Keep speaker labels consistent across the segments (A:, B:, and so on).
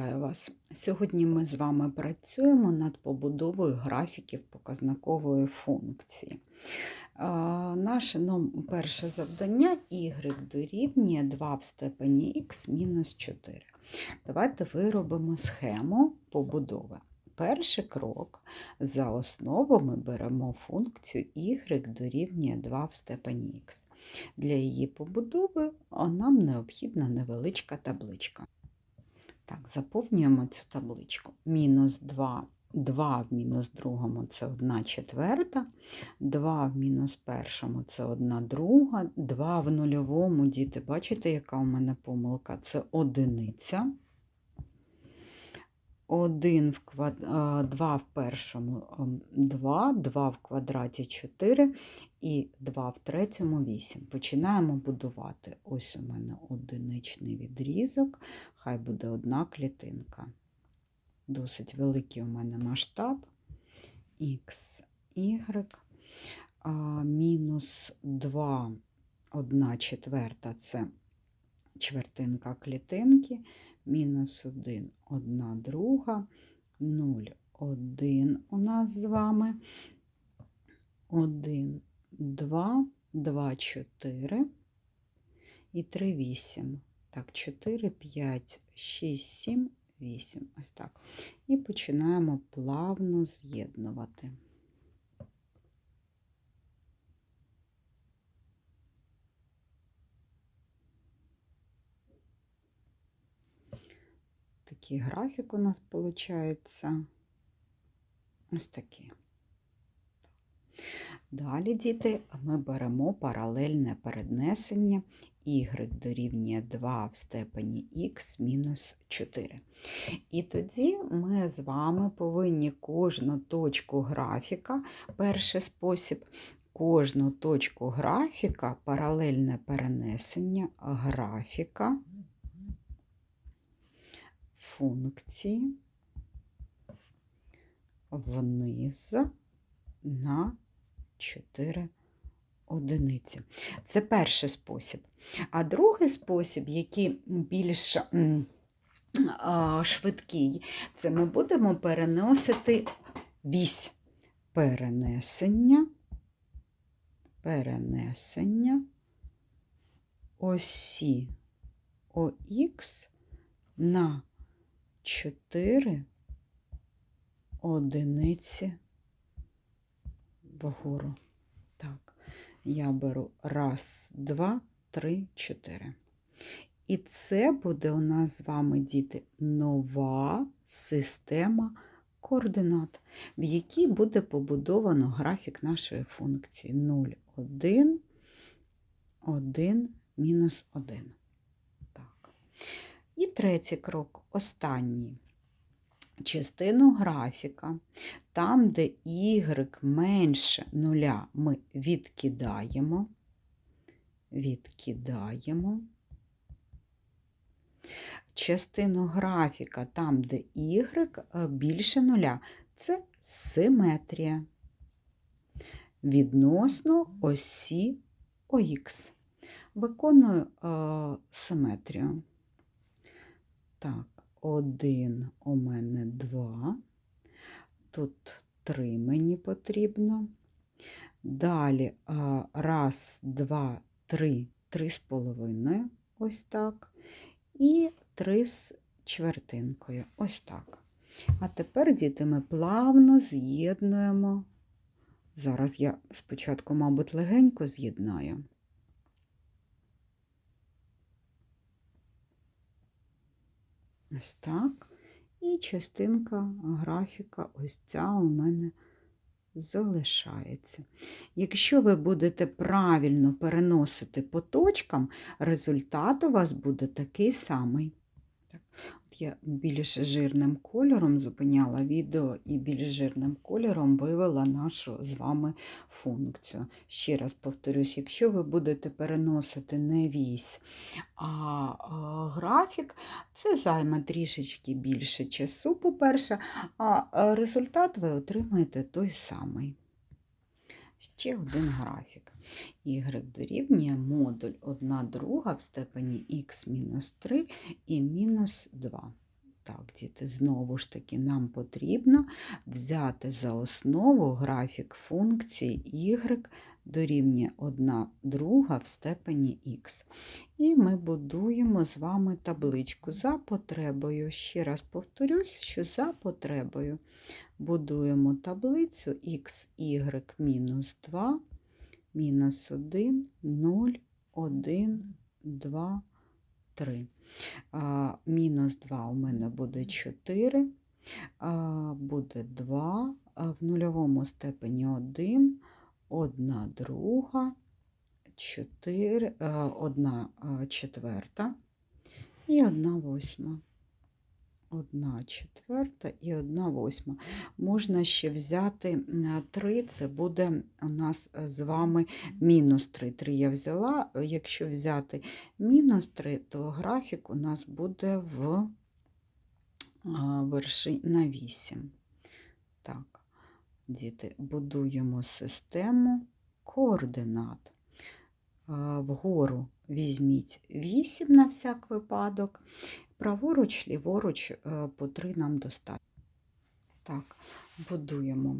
A: Вітаю вас! Сьогодні ми з вами працюємо над побудовою графіків показникової функції. Наше ну, перше завдання y дорівнює 2 в степені х мінус 4. Давайте виробимо схему побудови. Перший крок за основу ми беремо функцію y дорівнює 2 в степені х. Для її побудови нам необхідна невеличка табличка. Так, заповнюємо цю табличку. Мінус 2, 2 в мінус другому це 1 четверта, 2 в мінус першому це 1 друга, 2 в нульовому, діти, бачите, яка у мене помилка? Це одиниця. 1 в квад... 2 в першому 2, 2 в квадраті 4 і 2 в третьому 8. Починаємо будувати. Ось у мене одиничний відрізок, хай буде одна клітинка. Досить великий у мене масштаб X, Y, мінус 2, 1 четверта це чвертинка клітинки, мінус 1, 1 друга, 0, 1 у нас з вами, 1, 2, 2, 4 і 3, 8. Так, 4, 5, 6, 7, 8. Ось так. І починаємо плавно з'єднувати. Такий графік у нас виходить. Ось такий. Далі, діти, ми беремо паралельне переднесення y дорівнює 2 в степені х мінус 4. І тоді ми з вами повинні кожну точку графіка, перший спосіб, кожну точку графіка, паралельне перенесення графіка функції вниз на 4 одиниці. Це перший спосіб. А другий спосіб, який більш швидкий, це ми будемо переносити вісь перенесення, перенесення осі ОХ на 4 одиниці вгору. Так, я беру раз, два, три, чотири. І це буде у нас з вами, діти, нова система координат, в якій буде побудовано графік нашої функції 0, 1, 1, мінус 1. Так. Третій крок, останній частину графіка, там, де y менше нуля, ми відкидаємо, відкидаємо. Частину графіка, там, де y більше нуля, це симетрія відносно осі ОХ. Виконую е, симетрію. Так, один у мене два. Тут три мені потрібно. Далі раз, два, три, три з половиною, ось так. І три з чвертинкою, ось так. А тепер, діти, ми плавно з'єднуємо. Зараз я спочатку, мабуть, легенько з'єднаю. Ось так. І частинка графіка, ось ця у мене залишається. Якщо ви будете правильно переносити по точкам, результат у вас буде такий самий. Я більш жирним кольором зупиняла відео і більш жирним кольором вивела нашу з вами функцію. Ще раз повторюсь, якщо ви будете переносити не вісь, а графік, це займе трішечки більше часу, по-перше, а результат ви отримаєте той самий. Ще один графік. Y дорівнює модуль 1 друга в степені х мінус 3 і мінус 2. так, діти, знову ж таки, нам потрібно взяти за основу графік функції y дорівнює 1 друга в степені х. І ми будуємо з вами табличку за потребою. Ще раз повторюсь, що за потребою будуємо таблицю х, y мінус 2, мінус 1, 0, 1, 2, 3. А, мінус 2 у мене буде 4, а, буде 2, а в нульовому степені 1, 1 друга, 4, 1 четверта і 1 восьма. 1 четверта і 1 восьма. Можна ще взяти 3, це буде у нас з вами мінус 3. 3 я взяла. Якщо взяти мінус 3, то графік у нас буде в вершині на 8. Так, діти, будуємо систему координат. Вгору візьміть 8 на всяк випадок. Праворуч, ліворуч по 3 нам достатньо. Так, будуємо.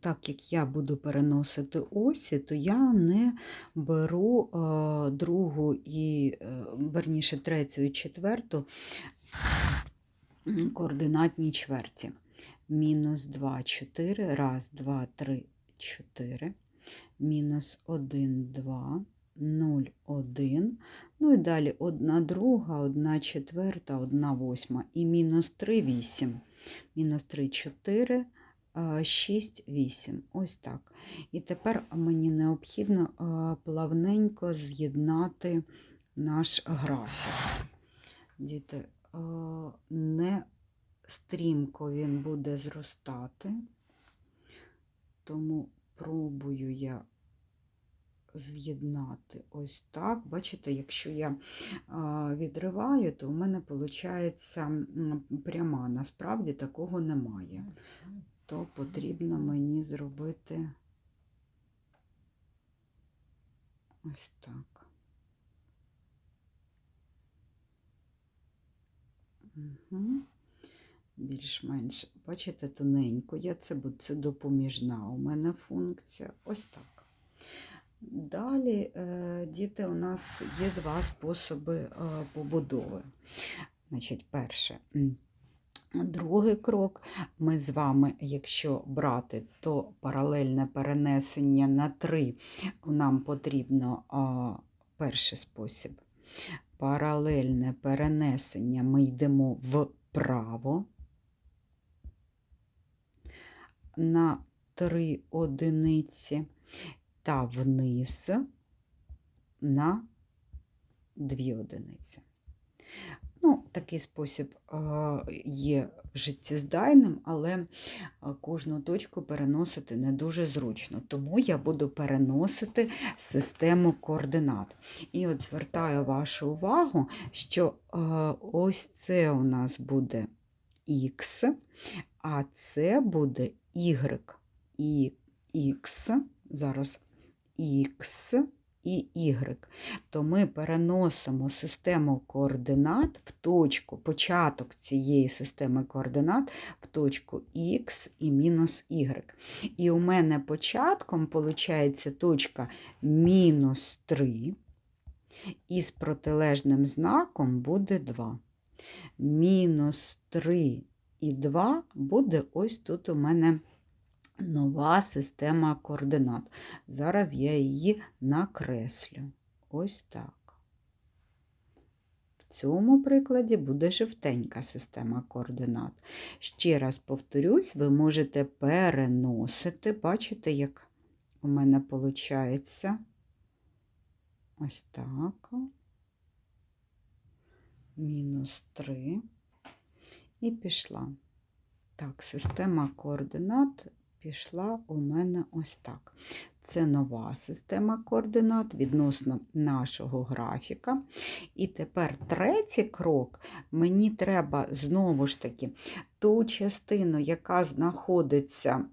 A: Так як я буду переносити осі, то я не беру е, другу і, е, верніше, третю і четверту координатні чверті. Мінус 2, 4, раз, 2, 3, 4, мінус 1, 2, 0, 1. Ну і далі 1 друга, 1 четверта, 1 восьма і мінус 3, 8. Мінус 3, 4, 6, 8. Ось так. І тепер мені необхідно плавненько з'єднати наш графік. Діти, не стрімко він буде зростати, тому пробую я з'єднати ось так. Бачите, якщо я відриваю, то у мене виходить пряма. Насправді такого немає. То потрібно мені зробити ось так. Угу. Більш-менш, бачите, тоненько. Я це, це допоміжна у мене функція. Ось так. Далі, е, діти, у нас є два способи е, побудови. Значить, перше. Другий крок ми з вами, якщо брати, то паралельне перенесення на 3 нам потрібно а, перший спосіб. Паралельне перенесення ми йдемо вправо на 3 одиниці та вниз на 2 одиниці. Ну, Такий спосіб є життєздайним, але кожну точку переносити не дуже зручно. Тому я буду переносити систему координат. І от звертаю вашу увагу, що ось це у нас буде Х, а це буде Y. Х, зараз Х і Y, то ми переносимо систему координат в точку, початок цієї системи координат в точку Х і мінус Y. І у мене початком виходить точка мінус 3, і з протилежним знаком буде 2. Мінус 3 і 2 буде ось тут у мене нова система координат. Зараз я її накреслю. Ось так. В цьому прикладі буде жовтенька система координат. Ще раз повторюсь, ви можете переносити, бачите, як у мене виходить ось так. Мінус 3 і пішла. Так, система координат пішла у мене ось так. Це нова система координат відносно нашого графіка. І тепер третій крок, мені треба знову ж таки ту частину, яка знаходиться.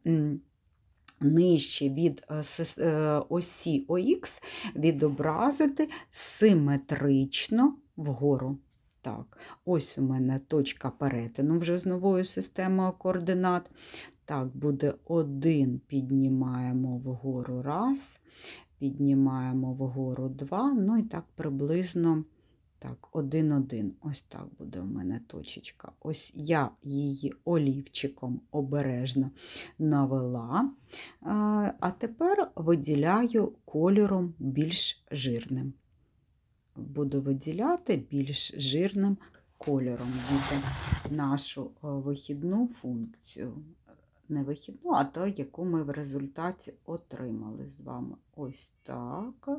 A: Нижче від е, е, осі ОХ відобразити симетрично вгору. так. Ось у мене точка перетину вже з новою системою координат. Так, буде 1, піднімаємо вгору раз, піднімаємо вгору 2, ну і так приблизно так, 1, 1. Ось так буде у мене точечка. Ось я її олівчиком обережно навела, а тепер виділяю кольором більш жирним. Буду виділяти більш жирним кольором буде нашу вихідну функцію. Не вихідну, а то, яку ми в результаті отримали з вами. Ось так.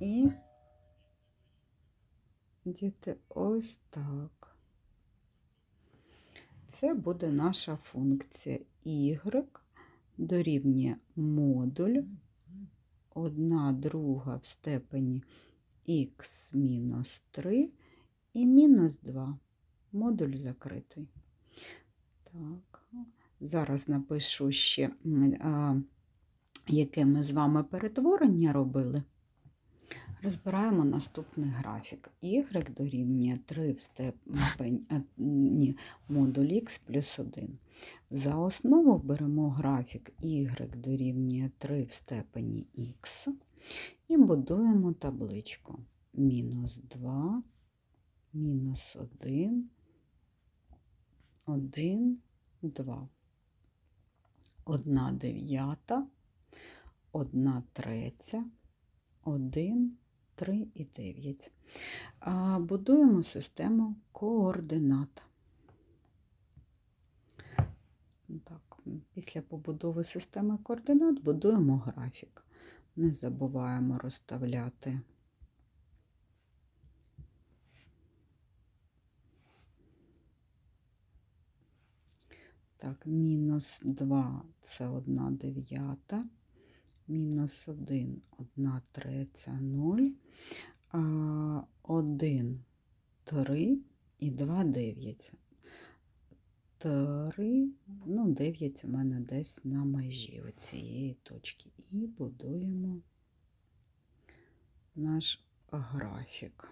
A: І діти, ось так. Це буде наша функція y дорівнює модуль 1 друга в степені х мінус 3 і мінус 2. Модуль закритий. Так, зараз напишу ще, а, яке ми з вами перетворення робили. Розбираємо наступний графік. Y дорівнює 3 в степень модуль х плюс 1. За основу беремо графік y дорівнює 3 в степені х і будуємо табличку. Мінус 2, мінус 1, 1, 2. 1 дев'ята, 1 третя, 1, 3 і 9. Будуємо систему координат. Так, Після побудови системи координат будуємо графік. Не забуваємо розставляти. Так, мінус 2 це 1 дев'ята, мінус 1, 1 третя, 0, 1, 3 і 2, 9. 3, ну, 9 у мене десь на межі цієї точки. І будуємо наш графік.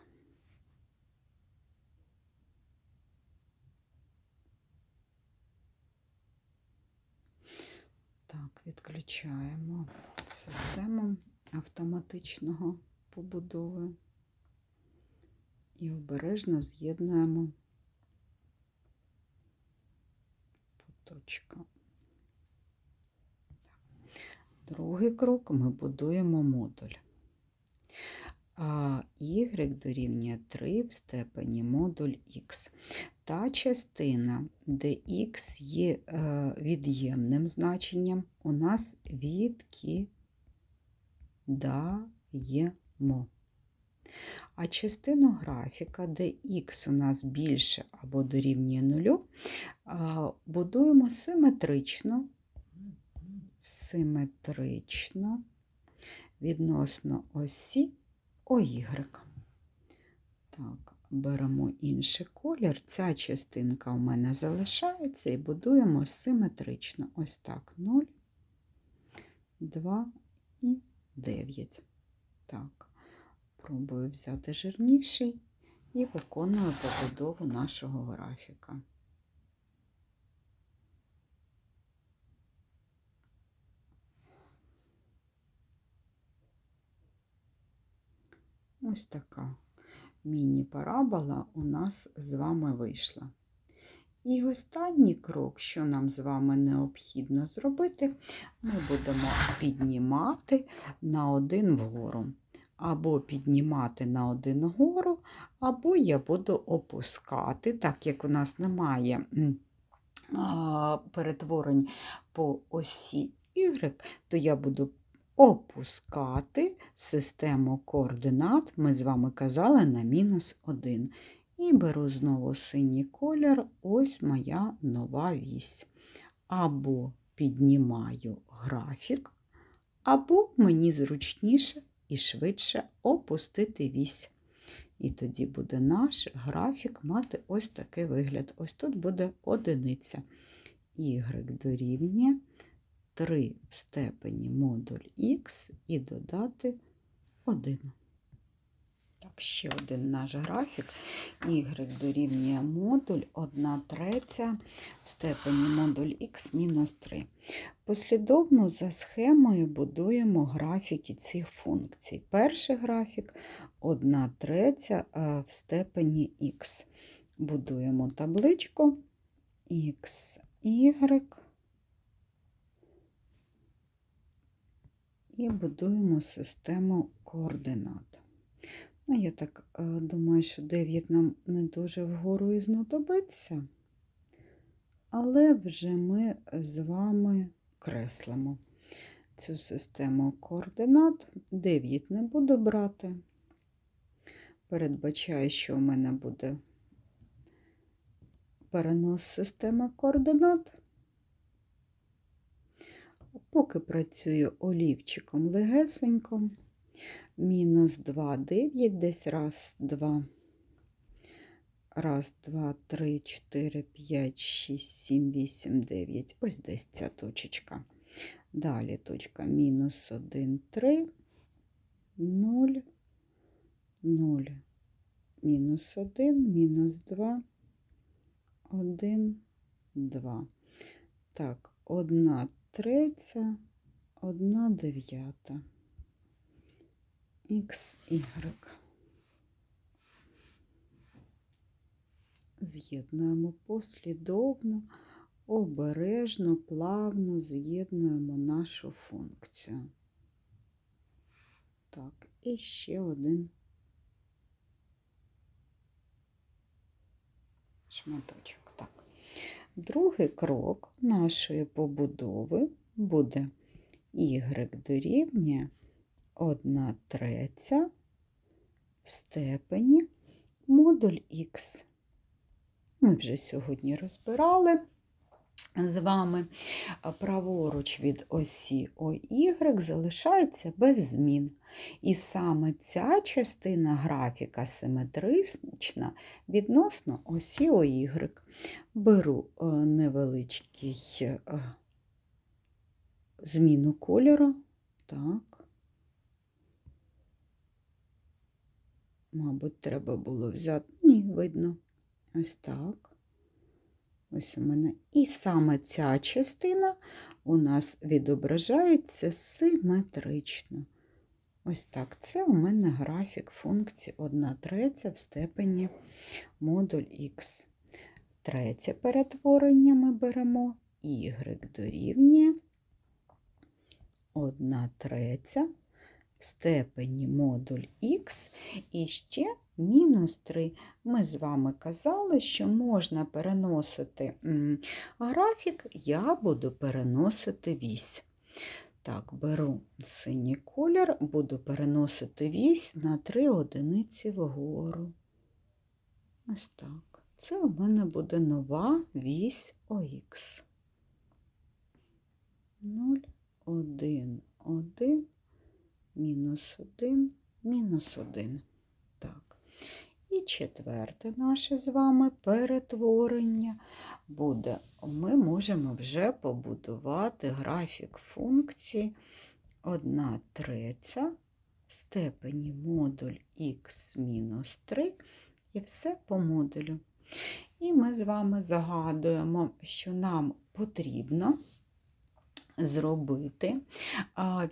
A: Так, відключаємо систему автоматичного побудови і обережно з'єднуємо точка. Другий крок ми будуємо модуль. А y дорівнює 3 в степені модуль х. Та частина, де х є е, від'ємним значенням, у нас відкидаємо. А частину графіка, де х у нас більше або дорівнює нулю, будуємо симетрично, симетрично відносно осі ОY. Так, беремо інший колір. Ця частинка у мене залишається і будуємо симетрично. Ось так, 0, 2 і 9. Так. Пробую взяти жирніший і виконую побудову нашого графіка. Ось така міні-парабола у нас з вами вийшла. І останній крок, що нам з вами необхідно зробити, ми будемо піднімати на один вгору або піднімати на один гору, або я буду опускати, так як у нас немає перетворень по осі Y, то я буду опускати систему координат, ми з вами казали, на мінус 1. І беру знову синій колір, ось моя нова вісь. Або піднімаю графік, або мені зручніше і швидше опустити вісь. І тоді буде наш графік мати ось такий вигляд. Ось тут буде одиниця. Y дорівнює 3 в степені модуль Х і додати 1. Так, ще один наш графік. Y дорівнює модуль 1 третя в степені модуль х мінус 3. Послідовно за схемою будуємо графіки цих функцій. Перший графік 1 третя в степені х. Будуємо табличку x, y і будуємо систему координат. Ну, я так е, думаю, що 9 нам не дуже вгору і знадобиться, але вже ми з вами креслимо цю систему координат. 9 не буду брати. Передбачаю, що в мене буде перенос системи координат. Поки працюю олівчиком легесенько мінус 2, 9, десь раз, два, раз, два, три, чотири, п'ять, шість, сім, вісім, дев'ять. Ось десь ця точечка. Далі точка мінус 1, 3, 0, 0, мінус 1, мінус 2, 1, 2. Так, 1 третя, 1 дев'ята. X, Y. З'єднуємо послідовно, обережно, плавно з'єднуємо нашу функцію. Так, і ще один шматочок. Другий крок нашої побудови буде y дорівнює 1 третя в степені модуль Х. Ми вже сьогодні розбирали з вами праворуч від осі ОY залишається без змін. І саме ця частина графіка симетрична відносно осі ОY. Беру е, невеличкий е, зміну кольору. Так. Мабуть, треба було взяти. Ні, видно. Ось так. Ось у мене. І саме ця частина у нас відображається симетрично. Ось так. Це у мене графік функції 1 третя в степені модуль х. Третє перетворення ми беремо y дорівнює 1 третя в степені модуль х і ще мінус 3. Ми з вами казали, що можна переносити графік, я буду переносити вісь. Так, беру синій колір, буду переносити вісь на 3 одиниці вгору. Ось так. Це у мене буде нова вісь ОХ. 0, 1, 1, мінус 1, мінус 1. І четверте наше з вами перетворення буде. Ми можемо вже побудувати графік функції 1 третя в степені модуль х мінус 3 і все по модулю. І ми з вами загадуємо, що нам потрібно зробити,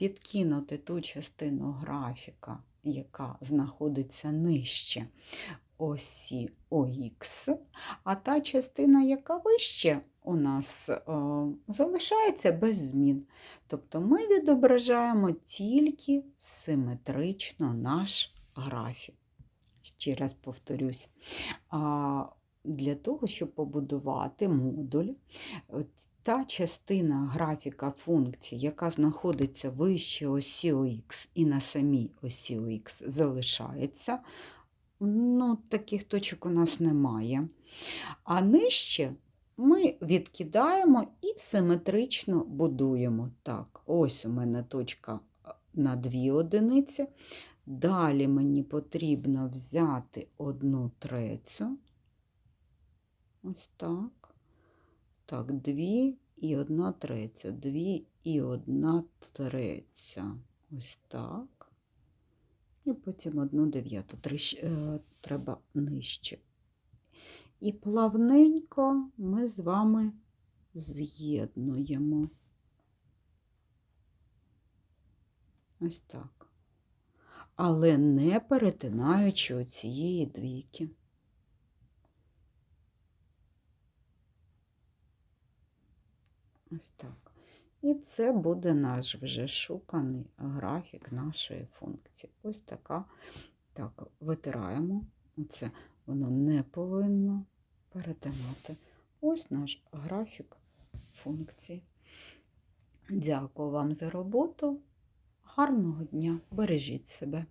A: відкинути ту частину графіка, яка знаходиться нижче осі ОХ, а та частина, яка вище, у нас залишається без змін. Тобто ми відображаємо тільки симетрично наш графік. Ще раз повторюсь, для того, щоб побудувати модуль, та частина графіка функції, яка знаходиться вище осі ОХ і на самій осі ОХ залишається. Ну, Таких точок у нас немає. А нижче ми відкидаємо і симетрично будуємо. Так, ось у мене точка на 2 одиниці. Далі мені потрібно взяти одну третю. Ось так. Так, 2 і 1 третя, 2 і 1 третя. Ось так. І потім одну дев'яту е, треба нижче. І плавненько ми з вами з'єднуємо. Ось так. Але не перетинаючи оцієї двійки. Ось так. І це буде наш вже шуканий графік нашої функції. Ось така. Так, витираємо. Оце воно не повинно перетинати. Ось наш графік функції. Дякую вам за роботу. Гарного дня. Бережіть себе.